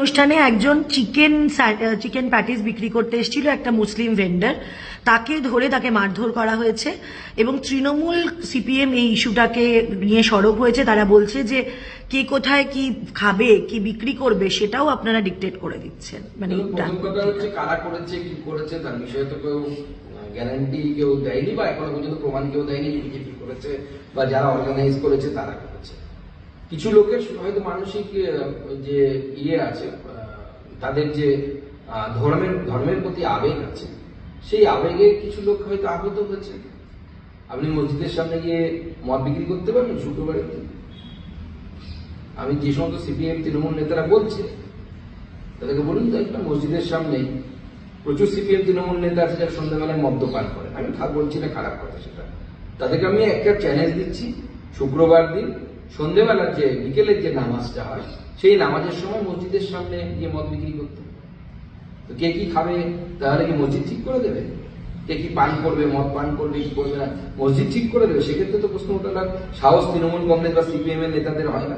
অনুষ্ঠানে একজন chicken chicken patties বিক্রি করতে এসেছিল একটা মুসলিম ভেন্ডার তাকে ধরে তাকে মারধর করা হয়েছে এবং তৃণমূল সিপিএম এই ইস্যুটাকে নিয়ে সরব হয়েছে। তারা বলছে যে কে কোথায় কি খাবে কি বিক্রি করবে সেটাও আপনারা ডিকটেট করে দিচ্ছেন। মানে দেখুন, প্রথম কথা হচ্ছে কারা করেছে কি করেছে তার বিষয়ে তো কেউ গ্যারান্টি কেউ দেয়নি বা এখনও পর্যন্ত প্রমাণ কেউ দেয়নি বিজেপি করেছে বা যারা অর্গানাইজ করেছে তারা করেছে। কিছু লোকের হয়তো মানসিক যে ইয়ে আছে তাদের যে ধর্মের ধর্মের প্রতি আবেগ আছে, সেই আবেগে কিছু লোক হয়তো আহত হয়েছে। আপনি মসজিদের সামনে গিয়ে মদ বিক্রি করতে পারবেন শুক্রবারের দিন আমি যে সমস্ত সিপিএম, তৃণমূল নেতারা বলছে, তাদেরকে বলুন তো একটা মসজিদের সামনে প্রচুর সিপিএম, তৃণমূল নেতা আছে যারা সন্ধ্যাবেলায় মদ্যপান করেন আমি বলছি না খারাপ কথা সেটা। তাদেরকে আমি একটা চ্যালেঞ্জ দিচ্ছি শুক্রবার দিন সন্ধ্যেবেলার যে বিকেলের যে নামাজটা হয়, সেই নামাজের সময় মসজিদের সামনে গিয়ে মদ বিক্রি করতে তো কে কি খাবে? তাহলে কি মসজিদ ঠিক করে দেবে? কে কি পান করবে, মদ পান করবে, কি করবে না? মসজিদ ঠিক করে দেবে? সেক্ষেত্রে তো প্রশ্ন ওঠার সাহস তৃণমূল কংগ্রেস বা সিপিএম এর নেতাদের হয় না।